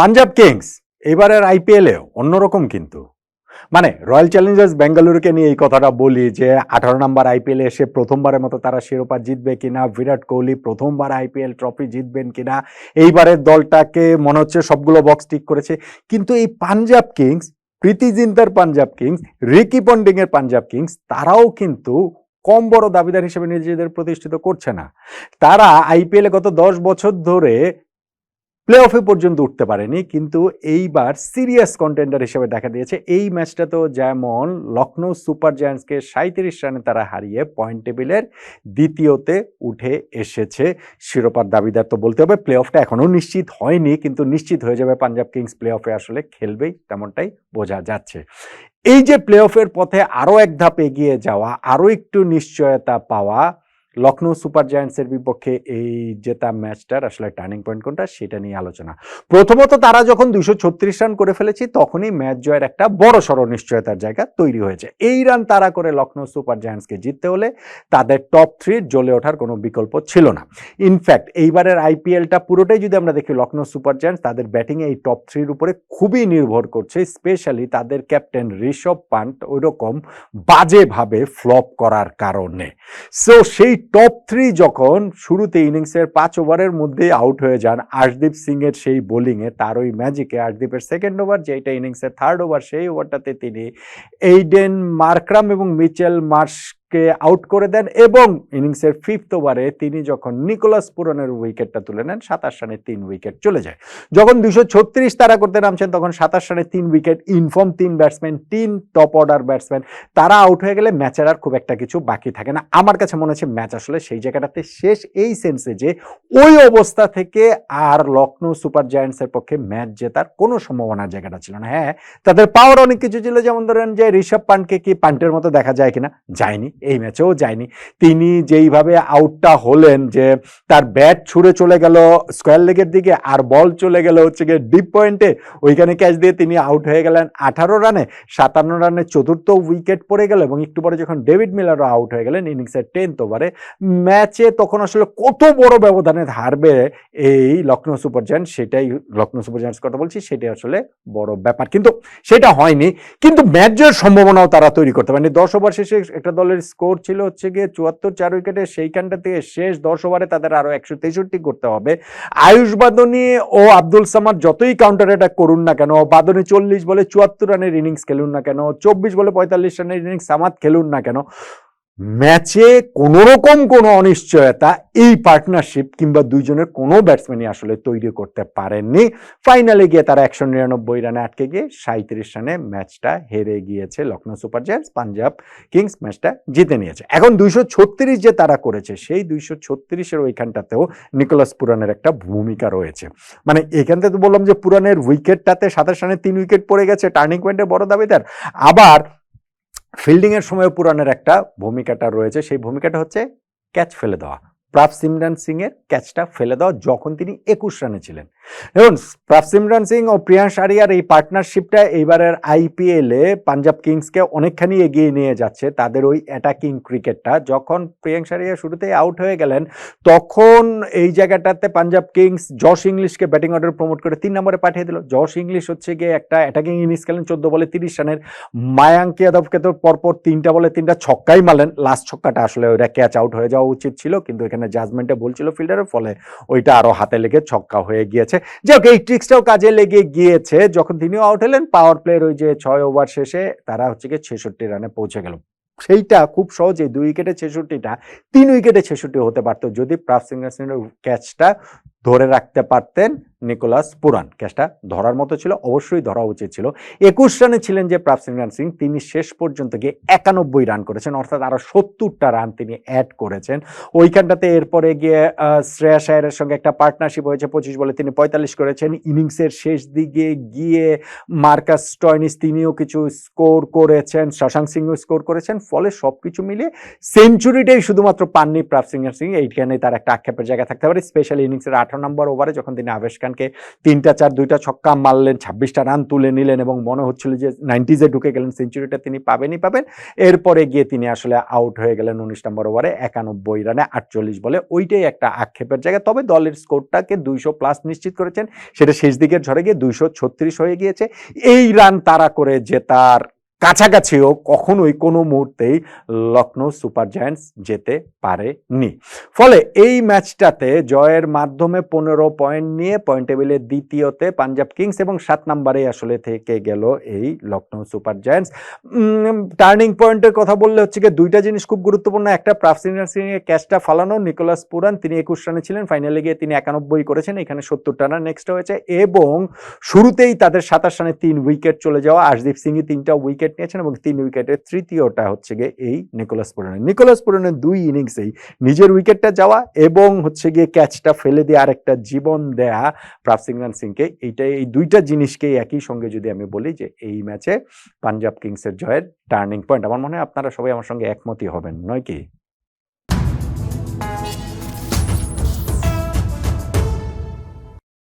Punjab Kings এবারের আইপিএলে অন্যরকম কিন্তু। মানে রয়্যাল চ্যালেঞ্জার্স বেঙ্গালুরুকে নিয়ে এই কথাটা বলি যে আঠারো নম্বর আইপিএলে এসে প্রথমবারের মতো তারা শিরোপা জিতবে কিনা, বিরাট কোহলি প্রথমবার আইপিএল ট্রফি জিতবেন কিনা, এইবারের দলটাকে মনে হচ্ছে সবগুলো বক্স ঠিক করেছে। কিন্তু এই পাঞ্জাব কিংস, প্রীতি জিন্তার পাঞ্জাব কিংস, রিকি পন্ডিং এর পাঞ্জাব কিংস, তারাও কিন্তু কম বড় দাবিদার হিসেবে নিজেদের প্রতিষ্ঠিত করছে না। তারা আইপিএলে গত দশ বছর ধরে প্লে অফে পর্যন্ত উঠতে পারেনি, কিন্তু এইবার সিরিয়াস কন্টেন্ডার হিসেবে দেখা দিয়েছে। এই ম্যাচটা তো যেমন লখনৌ সুপার জায়ান্টসকে সাঁত্রিশ রানে তারা হারিয়ে পয়েন্ট টেবিলের দ্বিতীয়তে উঠে এসেছে। শিরোপার দাবিদার তো বলতে হবে প্লে অফটা এখনও নিশ্চিত হয়নি, কিন্তু নিশ্চিত হয়ে যাবে পাঞ্জাব কিংস প্লে অফে আসলে খেলবেই তেমনটাই বোঝা যাচ্ছে। এই যে প্লে অফের পথে আরও এক ধাপ এগিয়ে যাওয়া আরও একটু নিশ্চয়তা পাওয়া লখনৌ সুপার জায়ান্টসের বিপক্ষে এই জেতা ম্যাচটার আসলে টার্নিং পয়েন্ট কোনটা সেটা নিয়ে আলোচনা। প্রথমত তারা যখন দুইশো ছত্রিশ রান করে ফেলেছি, তখনই ম্যাচ জয়ের একটা বড় সড় নিশ্চয়তার জায়গা তৈরি হয়েছে। এই রান তারা করে লখনৌ সুপার জায়ান্টসকে জিততে হলে তাদের টপ থ্রি জ্বলে ওঠার কোনো বিকল্প ছিল না। ইনফ্যাক্ট এইবারের আইপিএলটা পুরোটাই যদি আমরা দেখি লখনৌ সুপার জায়ান্টস তাদের ব্যাটিংয়ে এই টপ থ্রির উপরে খুবই নির্ভর করছে, স্পেশালি তাদের ক্যাপ্টেন ঋষভ পান্ট ওইরকম বাজেভাবে ফ্লপ করার কারণে। সো সেই টপ থ্রি যখন শুরুতে ইনিংসের পাঁচ ওভারের মধ্যে আউট হয়ে যান আশদীপ সিংয়ের সেই বোলিংয়ে তার ওই ম্যাজিকে আশদীপের সেকেন্ড ওভার যেটা ইনিংসের থার্ড ওভার সেই ওভারটাতে তিনি এইডেন মার্করাম এবং মিচেল মার্শকে আউট করে দেন এবং ইনিংসের ফিফথ ওভারে তিনি যখন নিকোলাস পুরনের উইকেটটা তুলে নেন, সাতাশ রানে তিন উইকেট চলে যায়। যখন দুশো ছত্রিশ তারা করতে নামছেন, তখন সাতাশ রানে তিন উইকেট ইনফর্ম তিন ব্যাটসম্যান তিন টপ অর্ডার ব্যাটসম্যান তারা আউট হয়ে গেলে ম্যাচের আর খুব একটা কিছু বাকি থাকে না। আমার কাছে মনে হচ্ছে ম্যাচ আসলে সেই জায়গাটাতে শেষ এই সেন্সে যে ওই অবস্থা থেকে আর লখনৌ সুপার জায়ান্টসের পক্ষে ম্যাচ জেতার কোনো সম্ভাবনার জায়গাটা ছিল না। হ্যাঁ তাদের পাওয়ার অনেক কিছু ছিল, যেমন ধরেন যে ঋষভ পান্টকে কি পান্টের মতো দেখা যায় কিনা? যায়নি। এই ম্যাচেও যায়নি। তিনি যেইভাবে আউটটা হলেন যে তার ব্যাট ছুঁড়ে চলে গেল স্কোয়ার লেগের দিকে আর বল চলে গেল হচ্ছে গিয়ে ডিপ পয়েন্টে ওইখানে ক্যাচ দিয়ে তিনি আউট হয়ে গেলেন আঠারো রানে। সাতান্ন রানে চতুর্থ উইকেট পড়ে গেল এবং একটু পরে যখন ডেভিড মিলারও আউট হয়ে গেলেন ইনিংসের টেন্থ ওভারে ম্যাচে তখন আসলে কত বড় ব্যবধানে হারবে এই লখনৌ সুপার জায়ান্ট সেটাই লখনৌ সুপার জায়ান্টস কথা বলছি, সেটাই আসলে বড় ব্যাপার। কিন্তু সেটা হয়নি, কিন্তু ম্যাচ জয়ের সম্ভাবনাও তারা তৈরি করতে পারেনি। দশ ওভার শেষে একটা দলের স্কোর ছিল হচ্ছে গিয়ে চুয়াত্তর চার উইকেটে সেইখানটা থেকে শেষ দশ ওভারে তাদের আরও একশো তেষট্টি করতে হবে। আয়ুষ বাদনী ও আব্দুল সামাদ যতই কাউন্টার অ্যাটাক করুন না কেন, বাদনী চল্লিশ বলে চুয়াত্তর রানের ইনিংস খেলুন না কেন, চব্বিশ বলে পঁয়তাল্লিশ রানের ইনিংস সামাদ খেলুন না কেন ম্যাচে কোনো রকম কোনো অনিশ্চয়তা এই পার্টনারশিপ কিংবা দুইজনের কোনো ব্যাটসম্যানই আসলে তৈরি করতে পারেননি। ফাইনালে গিয়ে তারা একশো নিরানব্বই রানে আটকে গিয়ে সাঁত্রিশ রানে ম্যাচটা হেরে গিয়েছে Lucknow super giants Punjab kings ম্যাচটা জিতে নিয়েছে। এখন দুইশো ছত্রিশ যে তারা করেছে, সেই দুইশো ছত্রিশের ওইখানটাতেও নিকোলাস পুরানের একটা ভূমিকা রয়েছে। মানে এখান থেকে তো বললাম যে পুরানের উইকেটটাতে সাতাশ রানে তিন উইকেট পড়ে গেছে টার্নিং পয়েন্টের বড় দাবিদার। আবার ফিল্ডিং এর সময় পুরাণের একটা ভূমিকাটা রয়েছে। সেই ভূমিকাটা হচ্ছে ক্যাচ ফেলে দেওয়া। প্রাপ সিমরান সিং এর ক্যাচটা ফেলে দেওয়া যখন তিনি একুশ রানে ছিলেন। দেখুন, প্রাপ সিমরান সিং ও প্রিয়াংশ আরিয়ার এই পার্টনারশিপটা এইবারের আইপিএলে পাঞ্জাব কিংসকে অনেকখানি এগিয়ে নিয়ে যাচ্ছে তাদের ওই অ্যাটাকিং ক্রিকেটটা। যখন প্রিয়াংশ আরিয়া শুরুতে আউট হয়ে গেলেন, তখন এই জায়গাটাতে পাঞ্জাব কিংস জশ ইংলিশকে ব্যাটিং অর্ডার প্রমোট করে তিন নম্বরে পাঠিয়ে দিল। জশ ইংলিশ হচ্ছে গিয়ে একটা অ্যাটাকিং ইনিংস খেলেন চোদ্দ বলে তিরিশ রানের। মায়াঙ্ক যাদবকে তো পরপর তিনটা বলে তিনটা ছক্কাই মারলেন। লাস্ট ছক্কাটা আসলে ওইটা ক্যাচ আউট হয়ে যাওয়া উচিত ছিল, কিন্তু এখানে জাজমেন্টে ভুল ছিল ফিল্ডারের ফলে। ওইটা আরও হাতে লেগে ছক্কা হয়ে গিয়েছে। যাই হোক, এই ট্রিক্সটাও কাজে লেগে গিয়েছে। যখন তিনিও আউট হলেন পাওয়ার প্লের ওই যে ছয় ওভার শেষে তারা হচ্ছে গিয়ে ছেষট্টি রানে পৌঁছে গেল। সেইটা খুব সহজে দুই উইকেটে ছেষট্টিটা, তিন উইকেটে ছেষট্টি হতে পারতো। যদি প্রাপ সিং ক্যাচটা ধরে রাখতে পারতেন নিকোলাস পুরান। ক্যাচটা ধরার মতো ছিল, অবশ্যই ধরা উচিত ছিল। একুশ রানে ছিলেন যে প্রাপ সিংহান সিং, তিনি শেষ পর্যন্ত গিয়ে একানব্বই রান করেছেন, অর্থাৎ আরও সত্তরটা রান তিনি অ্যাড করেছেন। ওইখানটাতে এরপরে গিয়ে শ্রেয়া সায়ারের সঙ্গে একটা পার্টনারশিপ হয়েছে, পঁচিশ বলে তিনি পঁয়তাল্লিশ করেছেন। ইনিংসের শেষ দিকে গিয়ে মার্কাস টয়নিস তিনিও কিছু স্কোর করেছেন, শশাঙ্ক সিংও স্কোর করেছেন, ফলে সব কিছু মিলিয়ে সেঞ্চুরিটাই শুধুমাত্র পাননি প্রাপ সিংহার সিং এইখানে তার একটা আক্ষেপের জায়গা থাকতে পারে স্পেশাল ইনিংসের আঠারো নম্বর ওভারে যখন তিনি আবেশ খানকে তিনটা চার দুইটা ছক্কা মারলেন, ছাব্বিশটা রান তুলে নিলেন এবং মনে হচ্ছিল যে নাইনটিজে ঢুকে গেলেন, সেঞ্চুরিটা তিনি পাবেনই পাবেন। এরপরে গিয়ে তিনি আসলে আউট হয়ে গেলেন উনিশ নম্বর ওভারে একানব্বই রানে আটচল্লিশ বলে। ওইটাই একটা আক্ষেপের জায়গা। তবে দলের স্কোরটাকে দুইশো প্লাস নিশ্চিত করেছেন। সেটা শেষ দিকের ঝড়ে গিয়ে দুইশো ছত্রিশ হয়ে গিয়েছে। এই রান তারা করে জেতার কাছাকাছিও কখনোই কোনো মুহূর্তেই লখনৌ সুপার জায়ান্টস যেতে পারেনি। ফলে এই ম্যাচটাতে জয়ের মাধ্যমে পনেরো পয়েন্ট নিয়ে পয়েন্ট টেবিলের দ্বিতীয়তে পাঞ্জাব কিংস এবং সাত নম্বরে আসলে থেকে গেল এই লখনৌ সুপার জায়ান্টস। টার্নিং পয়েন্টের কথা বললে হচ্ছে গিয়ে দুইটা জিনিস খুব গুরুত্বপূর্ণ। একটা প্রাফসিং সিং এর ক্যাচটা ফালানো, নিকোলাস পুরান, তিনি একুশ রানে ছিলেন, ফাইনালে গিয়ে তিনি একানব্বই করেছেন, এখানে সত্তরটা রান নেক্সট হয়েছে এবং শুরুতেই তাদের সাতাশ রানে তিন উইকেট চলে যাওয়া আশদীপ সিংই তিনটা উইকেট নিয়েছেন এবং তিন উইকেটের তৃতীয়টা হচ্ছে গিয়ে এই নিকোলাস পুরনের নিকোলাস পুরনের দুই ইনিংসেই নিজের উইকেটটা যাওয়া এবং হচ্ছে গিয়ে ক্যাচটা ফেলে দিয়ে আরেকটা জীবন দেয়া প্রাফসিংরান সিংকে। এইটাই, এই দুইটা জিনিসকে একই সঙ্গে যদি আমি বলি যে এই ম্যাচে পাঞ্জাব কিংসের জয়ের টার্নিং পয়েন্ট আমার মনে হয় আপনারা সবাই আমার সঙ্গে একমতই হবেন, নয় কি?